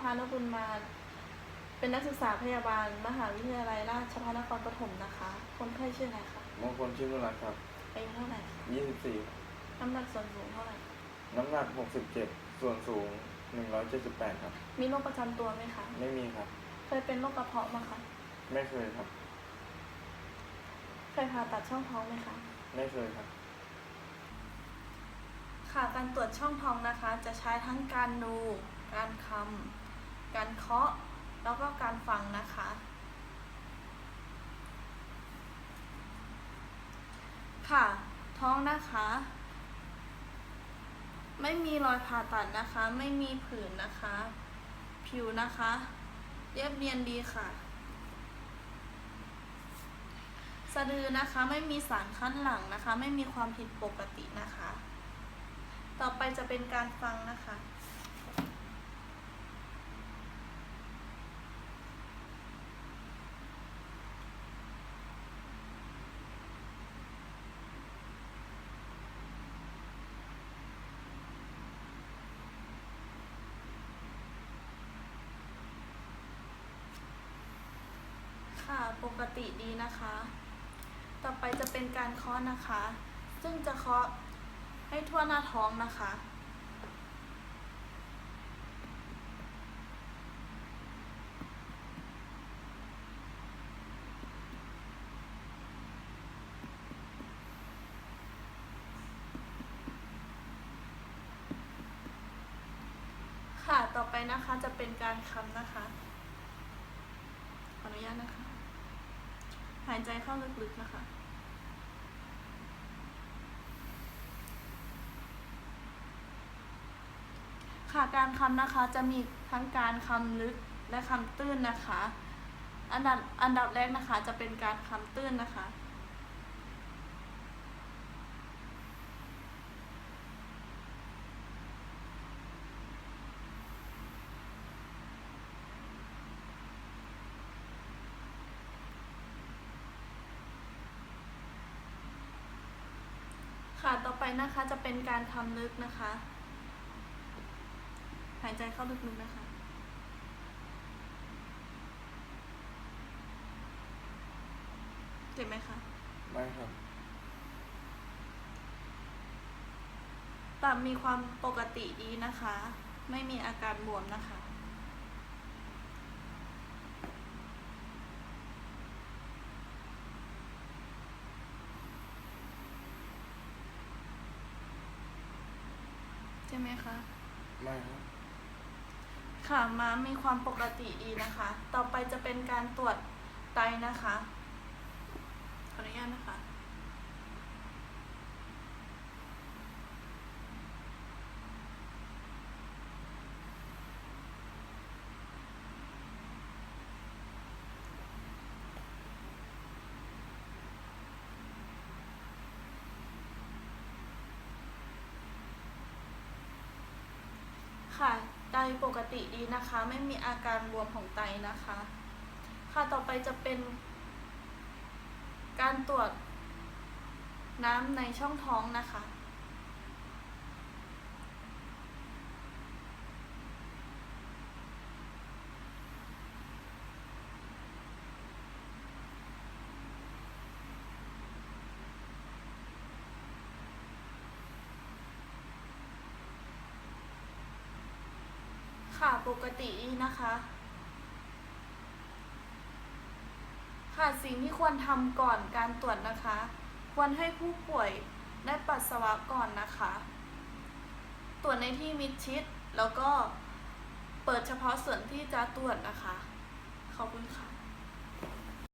พานกุลมา เป็นนักศึกษาพยาบาล มหาวิทยาลัยราชภัฏนครปฐมนะคะ คนไข้ชื่ออะไรคะมงคลชื่อนุรักษ์ครับอายุเท่าไหร่คะ24น้ำหนักส่วนสูงเท่าไหร่คะน้ำหนัก67ส่วนสูง178ครับ มีโรคประจำตัวไหมคะ ไม่มีครับ เคยเป็นโรคกระเพาะมาคะ ไม่เคยครับ เคยผ่าตัดช่องท้องไหมคะ ไม่เคยครับ ค่ะ การตรวจช่องท้องนะคะ จะใช้ทั้งการดู การคำการเคาะ แล้วก็การฟังนะคะ ค่ะ ท้องนะคะ ไม่มีรอยผ่าตัดนะคะ ไม่มีผื่นนะคะ ผิวนะคะ เรียบเนียนดีค่ะสะดือนะคะไม่มีสารคั้นหลังนะคะ ไม่มีความผิดปกตินะคะ ต่อไปจะเป็นการฟังนะคะ ค่ะ ปกติดีนะคะ ต่อไปจะเป็นการเคาะนะคะ ซึ่งจะเคาะให้ทั่วหน้าท้องนะคะค่ะ ต่อไปนะคะจะเป็นการคำนะคะ ขออนุญาตนะคะ หายใจเข้าลึกๆนะคะ ค่ะการคำนะคะจะมีทั้งการคำลึกและคำตื้นนะคะ อันดับอันดับแรกนะคะจะเป็นการคำตื้นนะคะ ค่ะต่อไปนะคะจะเป็นการคำลึกนะคะ หายใจเข้าลึกๆนะคะเจ็บไหมคะไม่ครับตับมีความปกติดีนะคะ ไม่มีอาการบวมนะคะ ใช่ไหมคะ ไม่ครับ ค่ะ ม้ามีความปกติดีนะคะ ต่อไปจะเป็นการตรวจไตนะคะ ขออนุญาตนะคะ ค่ะ ไตปกติดีนะคะ ไม่มีอาการบวมของไตนะคะ ค่ะต่อไปจะเป็น การตรวจน้ำในช่องท้องนะคะ ค่ะปกตินะคะ ค่ะสิ่งที่ควรทำก่อนการตรวจนะคะ ควรให้ผู้ป่วยได้ปัสสาวะก่อนนะคะ ตรวจในที่มิดชิดแล้วก็เปิดเฉพาะส่วนที่จะตรวจนะคะ ขอบคุณค่ะ